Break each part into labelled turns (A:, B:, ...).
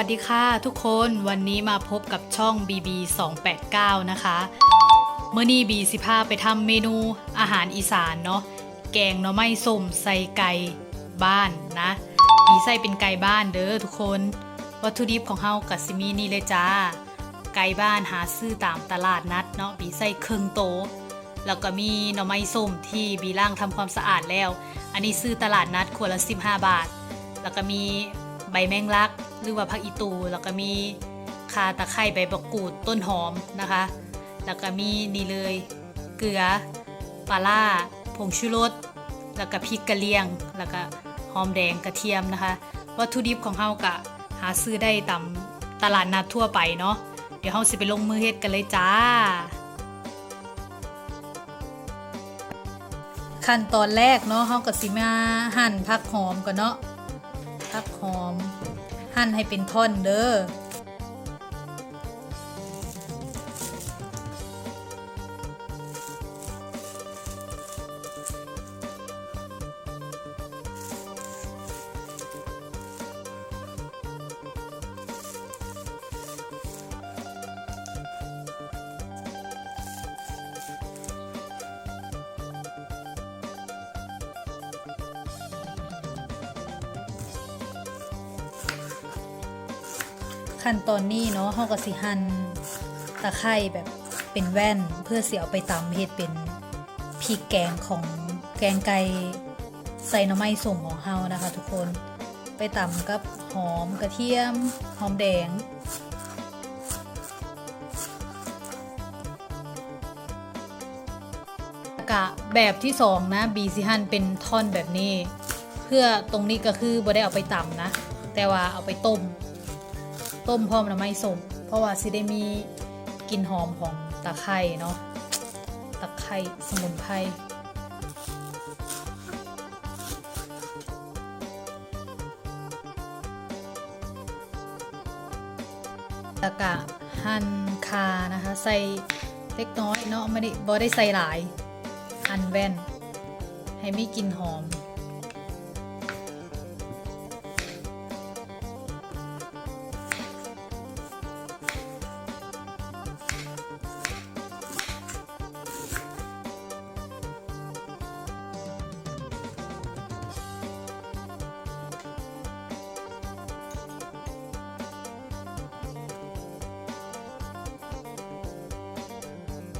A: วัสดีค่ะทุกคนวันนี้มาพบกับช่อง BB 289นะคะเมื่อนี้บีสิพาไปทำเมนูอาหารอีสานเนาะแกงหน่อไม้ส้มใส่ไก่บ้านนะบีใส่เป็นไก่บ้านเด้อทุกคน วัตถุดิบของเฮากับซิมีนี่เลยจ้า ไก่บ้านหาซื้อตามตลาดนัดเนาะบีใส่ครึ่งโต แล้วก็มีหน่อไม้ส้มที่บีล่างทำความสะอาดแล้ว อันนี้ซื้อตลาดนัดขวดละ 15 บาท แล้วก็มีใบแมงลัก หรือว่าผักอีตู แล้วก็มีคาตะไคร้ใบบักกูดต้นหอมนะคะ แล้วก็มีนี่เลยเกลือปลาล่าผงชูรสแล้วก็พริกกะเหรี่ยง แล้วก็หอมแดงกระเทียมนะคะ วัตถุดิบของเฮากะหาซื้อได้ตามตลาดนัดทั่วไปเนาะเดี๋ยวเฮาสิไปลงมือเฮ็ดกันเลยจ้า ขั้นตอนแรกเนาะเฮาก็สิมาหั่นผักหอมก่อนเนาะผักหอม หั่นให้เป็นท่อนเด้อ ขั้นตอนนี้เนาะเฮาก็สิหั่นตะไคร้แบบเป็นแว่นเพื่อสิเอาไปตำเฮ็ดเป็นพริกแกงของแกงไก่ใส่หน่อไม้ส้มของเฮานะคะ ทุกคนไปตำกับหอมกระเทียม หอมแดง กะแบบที่สองนะบีสิหั่นเป็นท่อนแบบนี้ เพื่อตรงนี้ก็คือบ่ได้เอาไปตำนะ แต่ว่าเอาไปต้ม ต้มพร้อมน้ำไม้ส้มเพราะว่าสิได้มีกลิ่นหอมของตะไคร่เนาะตะไคร่สมุนไพรแล้วก็หั่นคานะคะ ใส่เล็กน้อยเนาะไม่ได้บ่ได้ใส่หลายหั่นแว่น ให้มีกลิ่นหอม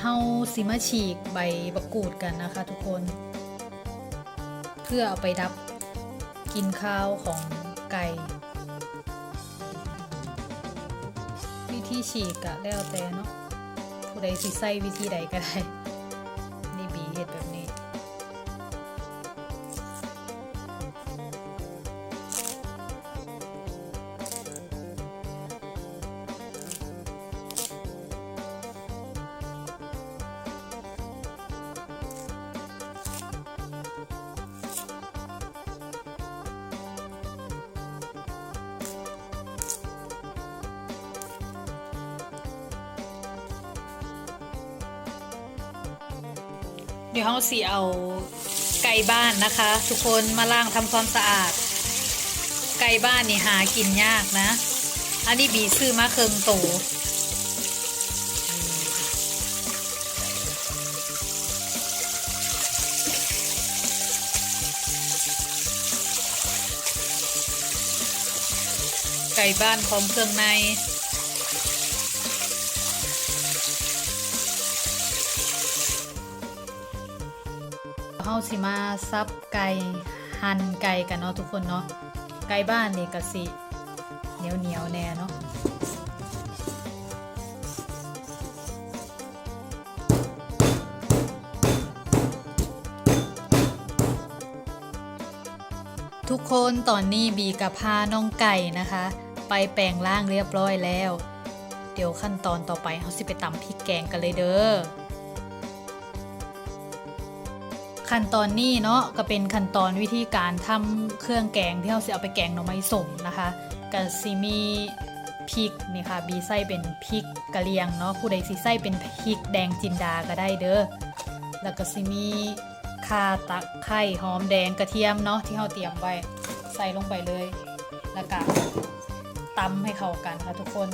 A: เฮาสิมาฉีกใบบักกูดกันนะคะทุกคน เพื่อเอาไปดับกินข้าวของไก่วิธีฉีกอะแล้วแต่เนาะผู้ใดสิใส่วิธีใดก็ได้ เดี๋ยวเราสิเอาไก่บ้านนะคะ ทุกคนมาล้างทำความสะอาด ไก่บ้านนี่หากินยากนะ อันนี้บีซื้อมาเคิงโตไก่บ้านพร้อมเครื่องใน เฮาสิมาซับไก่หั่นไก่กันเนาะทุกคนเนาะไก่บ้านนี่ก็สิเหนียวเหนียวแน่เนาะทุกคนตอนนี้บีกับพาน้องไก่นะคะ ไปแปลงร่างเรียบร้อยแล้ว เดี๋ยวขั้นตอนต่อไปเขาสิไปตำพริกแกงกันเลยเด้อ ขั้นตอนนี้เนาะก็เป็นขั้นตอนวิธีการทำเครื่องแกงที่เราจะเอาไปแกงหน่อไม้สมนะคะก็สิมีพริกนี่ค่ะบีไส้เป็นพริกกะเหรี่ยงเนาะผู้ใดสิไส้เป็นพริกแดงจินดาก็ได้เด้อแล้วก็สิมีข่าตะไคร้หอมแดงกระเทียมเนาะที่เราเตรียมไว้ใส่ลงไปเลย แล้วก็ตตำให้เข้ากันค่ะทุกคน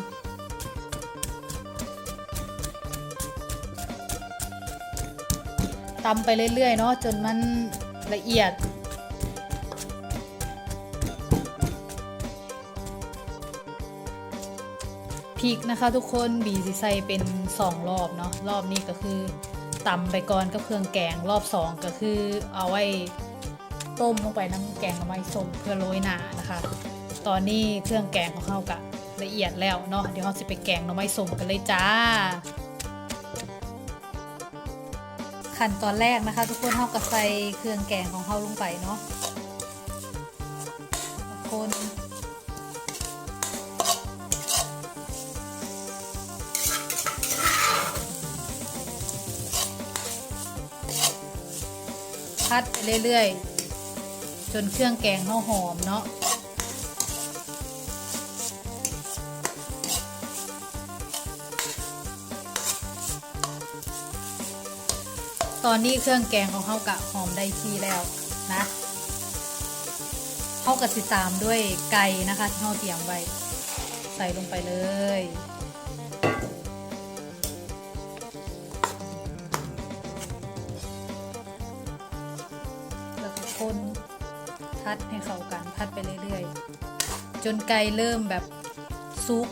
A: ตำไปเรื่อยๆเนาะจนมันละเอียด พริกนะคะทุกคนบีสิใส่เป็น 2 รอบเนาะรอบนี้ก็คือตำไปก่อนกับเครื่องแกงรอบ 2 ก็คือเอาไว้ต้มลงไปน้ำแกงเอาไว้ส้มเพื่อโรยหนานะคะ ตอนนี้เครื่องแกงของเขากะละเอียดแล้วเนาะเดี๋ยวเราจะไปแกงหน่อไม้ส้มกันเลยจ้า ขั้นตอนแรกนะคะ ทุกคนเขาก็ใส่เครื่องแกงของเขาลงไปเนาะคนพัดไปเรื่อยๆ จนเครื่องแกงเขาหอมเนาะ ตอนนี้เครื่องแกงของเขากะหอมได้ที่แล้วนะเขากะสิตามด้วยไก่นะคะที่เขาเตรียมไว้ใส่ลงไปเลยแล้วก็คนพัดให้เข้ากันพัดไปเรื่อยๆ จนไก่เริ่มแบบซุก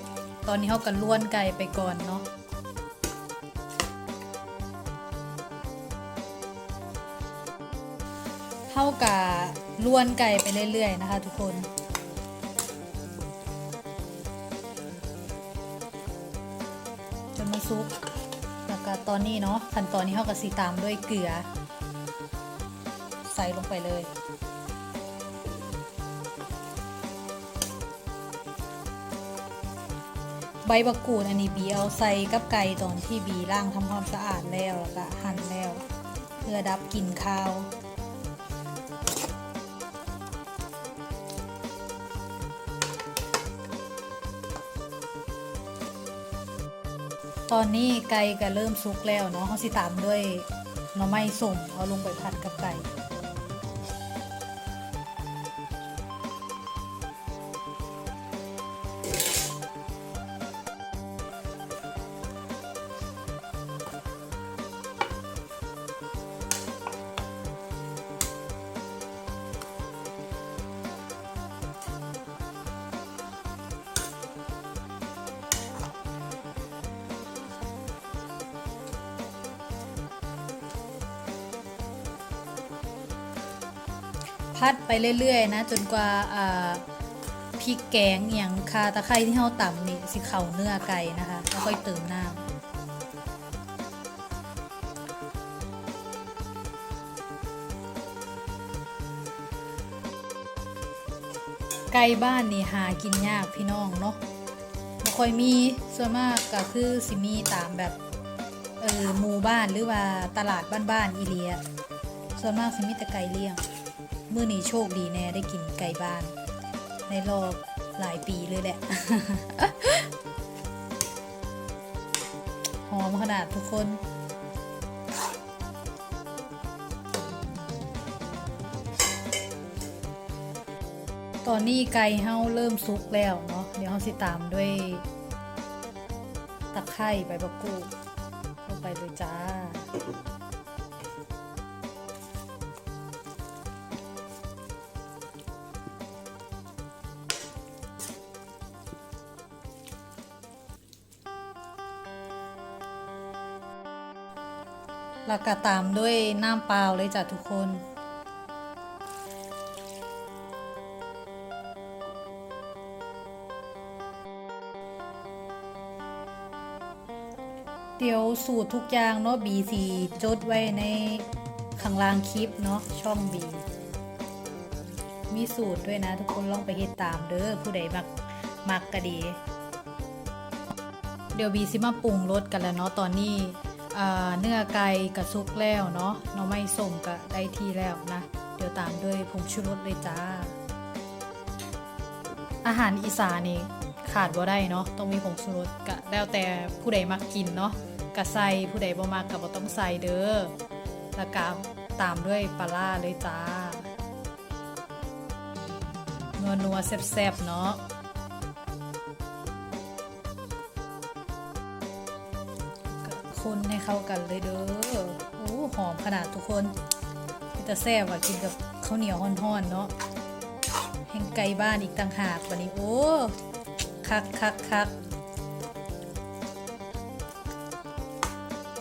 A: ตอนนี้เขากันล้วนไก่ไปก่อนเนาะ เท่ากับล้วนไก่ไปเรื่อย ๆ นะคะ ทุกคน จนมันซุกแล้วก็ตอนนี้เนาะขั้นตอนนี้เท่ากับสีตามด้วยเกลือ ใส่ลงไปเลยใบบักกูดอันนี้บีเอาใส่กับไก่ตอนที่บีล่างทำความสะอาดแล้วแล้วก็หั่นแล้ว เพื่อดับกลิ่นข้าว ตอนนี้ไก่ก็เริ่มสุกแล้วเนาะเขาสิตามด้วยหน่อไม้ส้มเอาลงไปผัดกับไก่ พัดไปเรื่อยๆนะ จนกว่าอ่าพริกแกงอย่างคาตะไคร้ที่เฮาต่ำนี่สิเข่าเนื้อไก่นะคะแล้วค่อยเติมน้ำไก่บ้านนี่หากินยากพี่น้องเนาะบ่ค่อยมีส่วนมากก็คือสิมีตามแบบเออหมู่บ้านหรือว่าตลาดบ้านๆอีเลีย ส่วนมากสิมีแต่ไก่เลี้ยง เมื่อนี้โชคดีแน่ได้กินไก่บ้าน ในรอบหลายปีเลยแหละ หอมขนาดทุกคนตอนนี้ไก่เฮาเริ่มสุกแล้วเนาะเดี๋ยวเฮาสิตามด้วย ตะไคร้ใบมะกรูดลงไปเลยจ้า แล้วก็ตามด้วยน้ำเปล่าเลยจ้ะทุกคน เดี๋ยวสูตรทุกอย่างเนาะบีสีจดไว้ในข้างล่างคลิปเนาะช่องบีมีสูตรด้วยนะทุกคนลองไปเฮ็ดตามเด้อผู้ใดมักมักก็ดี เดี๋ยวบีสิมาปรุงรสกันแล้วเนาะตอนนี้ เนื้อไก่กระซุกแล้วเนาะหน่อไม้ส้มก็ได้ที่แล้วนะ เดี๋ยวตามด้วยผงชูรสเลยจ้า อาหารอีสานนี่ขาดบ่ได้เนาะต้องมีผงชูรสก็แล้วแต่ผู้ใดมักกินเนาะก็ใส่ผู้ใดบ่มักก็บ่ต้องใส่เด้อแล้วก็ตามด้วยปลาร้าเลยจ้านัวนัวแซ่บๆเนาะ เข้ากันเลยเด้อโอ้หอมขนาดทุกคนแต่แซ่บอะกินกับข้าวเหนียวห่อนๆเนาะแห่งไก่บ้านอีกต่างหากวันนี้โอ้คักคักคัก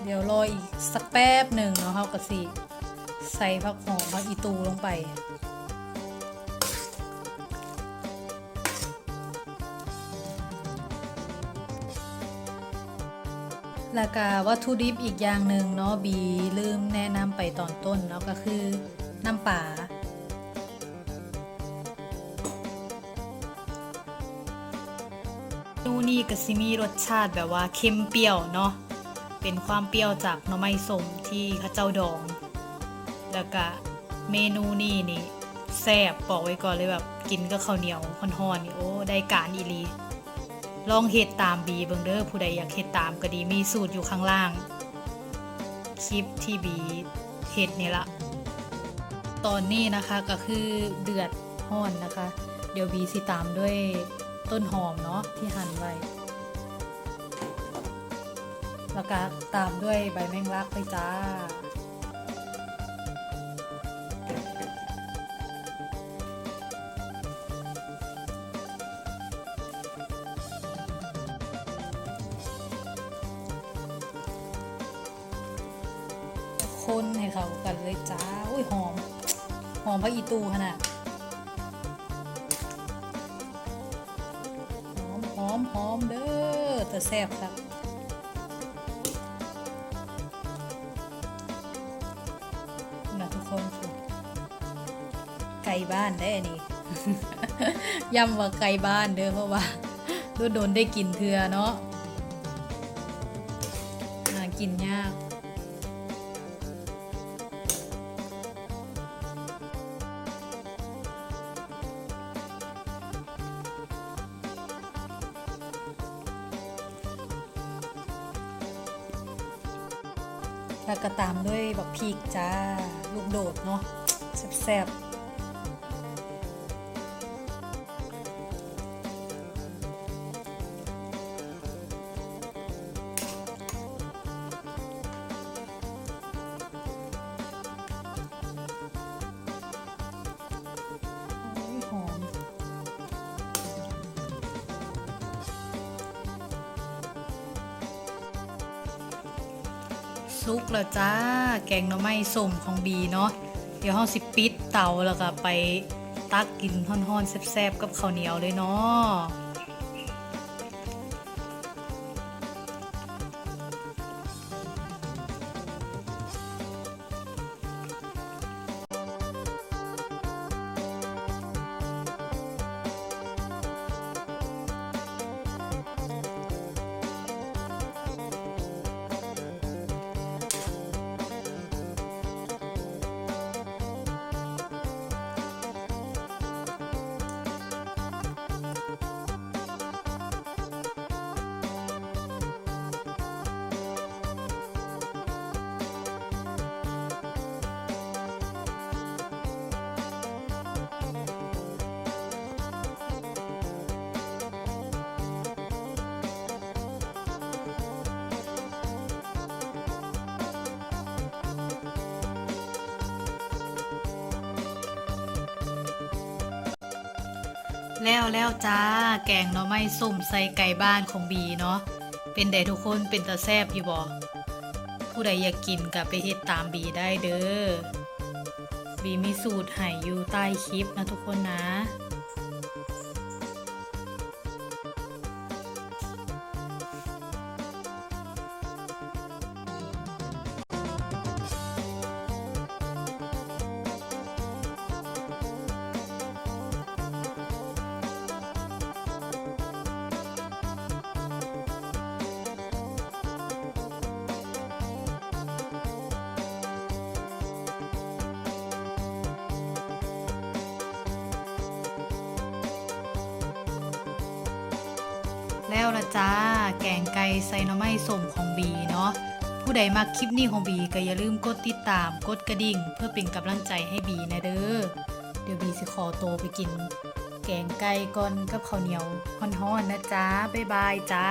A: เดี๋ยวรออีกสักแป๊บหนึ่งเนาะเขากะสิใส่ผักหอมผักอีตูลงไป แล้วก็วัตถุดิบอีกอย่างหนึ่งเนาะบีลืมแนะนำไปตอนต้นเนาะก็คือน้ำป่านูนี่ก็สิมีรสชาติแบบว่าเค็มเปรี้ยวเนาะเป็นความเปรี้ยวจากหน่อไม้ส้มที่ข้าเจ้าดอง แล้วก็เมนูนี่นี่แซ่บบอกไว้ก่อนเลยแบบกินกับข้าวเหนียวห่อนๆนี่โอ้ได้การอีลี ลองเฮ็ดตามบีเบิงเด้อผู้ใดอยากเฮ็ดตามก็ดีมีสูตรอยู่ข้างล่าง คลิปที่บีเฮ็ดนี่ละตอนนี้นะคะก็คือเดือดห้อนนะคะ เดี๋ยวบีสิตามด้วยต้นหอมเนาะที่หั่นไว้แล้วก็ตามด้วยใบแมงลักไปจ้า จ้าอุ้ยหอม หอมพระอีตูขนาดหอมหอมหอมเด้อแต่แซ่บครับนะทุกคนไก่บ้านได้อันนี้ย้ำว่าไก่บ้านเด้อเพราะว่าโดนได้กินเทือเนาะหากินยาก แล้วก็ตามด้วยบักพริกจ้า ลูกโดดเนาะแซ่บ ซุกแล้วจ้า แกงหน่อไม้ส้มของบีเนาะ เดี๋ยวห้องสิปิดเตาแล้วก็ไปตักกินห่อนๆแซ่บๆกับข้าวเหนียวเลยเนาะ แล้วแล้วจ้า แกงหน่อไม่ส้มใส่ไก่บ้านของบีเนาะ เป็นไดทุกคนเป็นตาแซบอยู่บ่ผู้ใดอยากกินก็ไปเฮ็ดตามบีได้เด้อ บีมีสูตรให้อยู่ใต้คลิปนะทุกคนนะ แล้วละจ้า แกงไก่ใส่หน่อไม้ส้มของบีเนาะ ผู้ใดมักคลิปนี้ของบีก็อย่าลืมกดติดตาม กดกระดิ่ง เพื่อเป็นกำลังใจให้บีนะเด้อ เดี๋ยวบีสิขอโตไปกิน แกงไก่ก่อนกับข้าวเหนียวฮ้อนๆนะจ้า บ๊ายบายจ้า